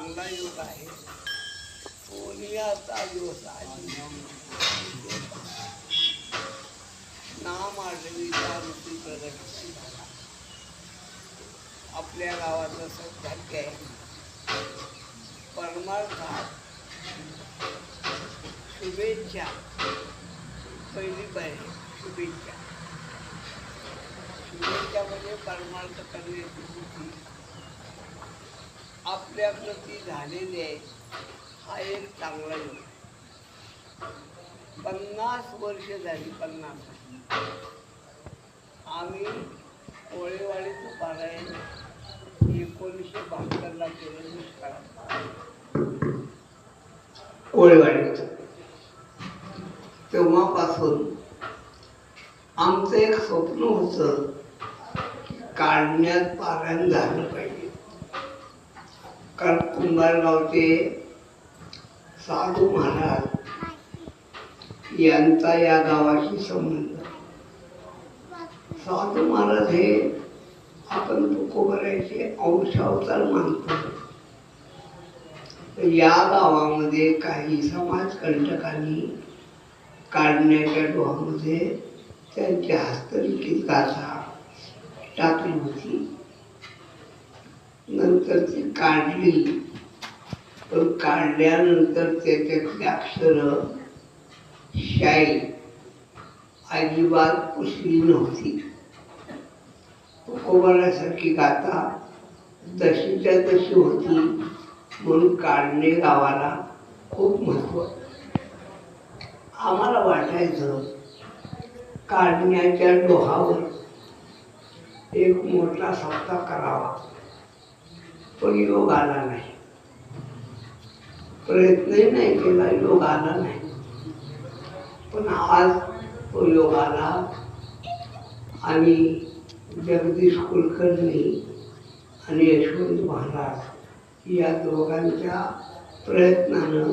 चांगला योग आहे. सोनियाचा दिवस आहे? नाम आढळीचा ऋतू प्रगट झाला आपल्या गावाचं सौभाग्य आहे. परमार्थात शुभेच्छा. पहिली पाहिजे शुभेच्छा. शुभेच्छा म्हणजे परमार्थ करण्याची. आपल्या प्रती झालेली आहे हा एक चांगला योग. पन्नास वर्ष झाली पन्नास. आम्ही कोळेवाडीचं पारायण एकोणीसशे बहात्तरला केलं दुष्काळात कोळेवाडीचं तेव्हापासून आमचं एक स्वप्न होतं की काढण्यात पारायण झालं पाहिजे. कारण कुंभारगावचे साधू महाराज यांचा या गावाशी संबंध. साधू महाराज हे आपण तुकोबरायचे अंशावतार मानतो. या गावामध्ये काही समाज कंटकांनी काढण्याच्या डोहामध्ये त्यांच्या हस्तलिखित गाथा टाकली होती. नंतर ती काढली. पण काढल्यानंतर त्याच्यातली अक्षरं शाई अजिबात पुसली नव्हती. तुकोबारासारखी गाथा तशीच्या तशी होती म्हणून काढणे गावाला खूप महत्त्व. आम्हाला वाटायचं काढण्याच्या डोहावर एक मोठा सप्ताह करावा. पण योग आला नाही. प्रयत्नही नाही केला योग आला नाही. पण आज तो योग आला आणि जगदीश कुलकर्णी आणि यशवंत महाराज या दोघांच्या प्रयत्नानं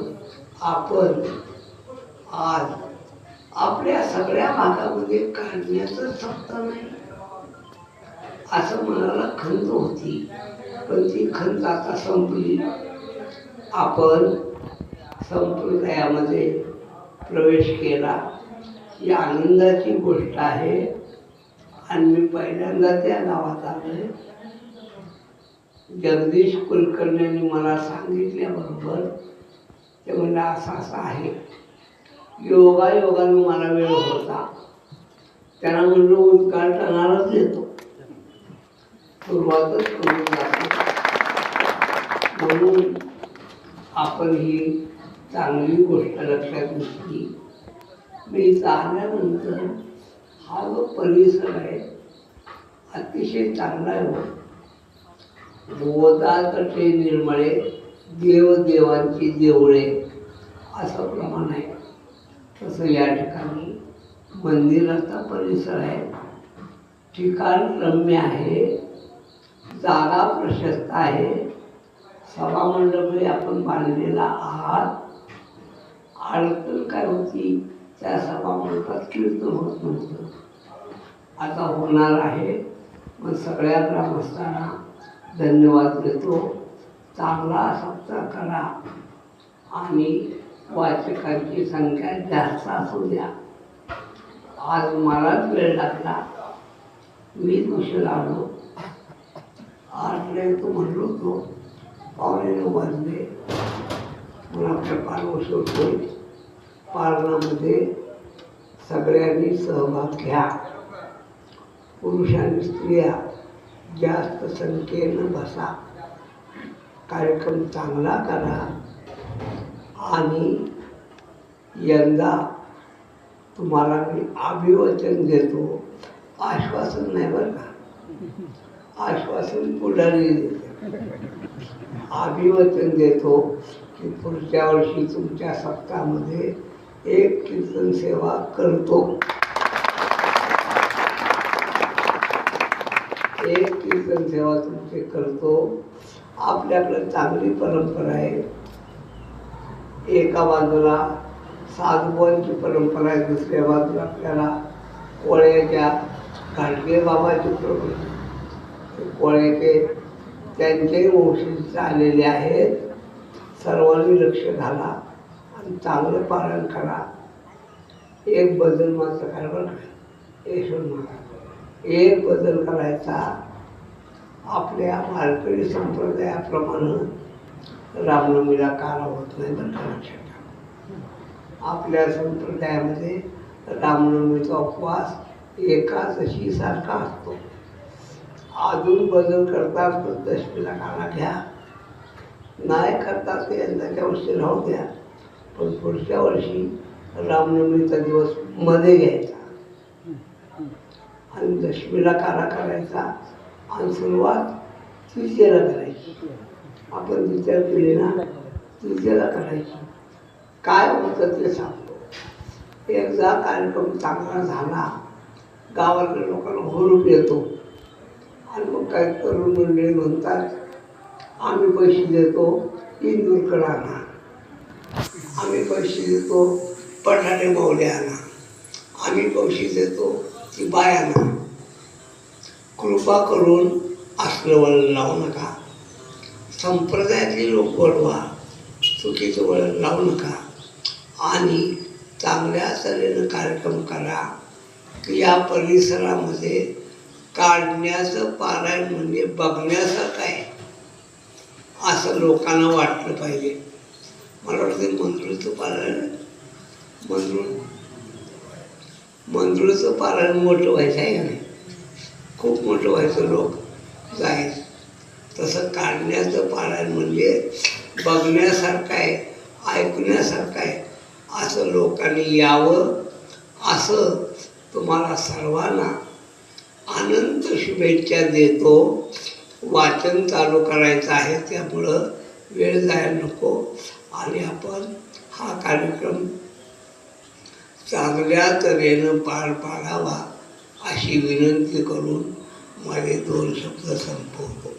आपण आज आपल्या सगळ्या भागामध्ये काढण्याचं सत्ता नाही. असं मनाला खंत होती. पण ती खंत आता संपली. आपण संप्रदायामध्ये प्रवेश केला. ही आनंदाची गोष्ट आहे. आणि मी पहिल्यांदा त्या गावात आलोय. जगदीश कुलकर्णींनी मला सांगितल्याबरोबर ते म्हणजे असं असं आहे. योगायोगानं मला वेळ होता. त्यांना म्हणलं उद्घाटनालाच येतो. सुरुवातच करून जातो म्हणून आपण ही चांगली गोष्ट लक्षात घेतली. मी चालल्यानंतर हा जो परिसर आहे अतिशय चांगला आहे हो. गोदातटे निर्मळे देवदेवांची देवळे असं प्रमाण आहे. तसं या ठिकाणी मंदिराचा परिसर आहे. ठिकाण रम्य आहे. जागा प्रशस्त आहे. सभामंडपही आपण बांधलेला आहात. अडचण काय होती? त्या सभामंडपात कीर्तन होत नव्हतं. आता होणार आहे. मग सगळ्या ग्रामस्थांना धन्यवाद देतो. चांगला सप्ताह करा. आणि वाचकांची संख्या जास्त असू द्या. आज मलाच वेळ लागला. मी उशीर आलो आठला येतो म्हणलो होतो पावलेनं नऊ वाजले. म्हणून आपल्या होईल पालनामध्ये सगळ्यांनी सहभाग घ्या. पुरुष आणि स्त्रिया जास्त संख्येनं बसा. कार्यक्रम चांगला करा. आणि यंदा तुम्हाला मी अभिवचन देतो. आश्वासन नाही बरं का? आश्वासन पुढारी देते. अभिवचन देतो की पुढच्या वर्षी तुमच्या सप्ताहामध्ये एक कीर्तन सेवा करतो. एक कीर्तन सेवा तुमचे करतो. आपल्याकडे चांगली परंपरा आहे. एका बाजूला साधुवांची परंपरा आहे दुसऱ्या बाजूला आपल्याला कोळ्याच्या घाटगे बाबाची परंपरा कोळ्याचे त्यांचे वंशीच आलेले आहेत. सर्वांनी लक्ष घाला आणि चांगलं पालन करा. एक बदल मात्र करा बरं म्हणा महाराज. एक बदल करायचा. आपल्या मारकरी संप्रदायाप्रमाणे रामनवमीला काला होत नाही बरं का लक्षात आपल्या संप्रदायामध्ये रामनवमीचा उपवास एकादशी सारखा असतो. अजून बदल करतात तर दशमीला काला घ्या. नाही करतात ते यंदाच्या वर्षी राहू द्या. पण पुढच्या वर्षी रामनवमीचा दिवसमध्ये घ्यायचा. आणि दशमीला काला करायचा. आणि सुरुवात तृतीयेला करायची. आपण विचार केली ना तृतीयेला करायची. काय होतं ते सांगतो. एकदा कार्यक्रम चांगला झाला गावातल्या लोकांना हुरूप येतो. आणि मग काय तरुण मंडळी म्हणतात आम्ही पैसे देतो इंदूरकडे आणा. आम्ही पैसे देतो पठाणे माऊली आणा. आम्ही पैसे देतो ती बायांना आणा. कृपा करून असलं वळण लावू नका. संप्रदायातली लोक वळवा चुकीचं वळण लावू नका. आणि चांगल्या तऱ्हेनं कार्यक्रम करा की या परिसरामध्ये काढण्याचं पारायण म्हणजे बघण्यासारखं आहे. असं लोकांना वाटलं पाहिजे. मला वाटतं मंजुळीचं पारायण मंजुळ मंजुळीचं पारायण मोठं व्हायचं आहे का नाही? खूप मोठं व्हायचं लोक जायचं. तसं काढण्याचं पारायण म्हणजे बघण्यासारखं आहे ऐकण्यासारखं आहे. असं लोकांनी यावं असं तुम्हाला सर्वांना अनंत शुभेच्छा देतो. वाचन चालू करायचं आहे त्यामुळं वेळ जायला नको. आणि आपण हा कार्यक्रम चांगल्या तऱ्हेनं पार पाडावा अशी विनंती करून माझे दोन शब्द संपवतो.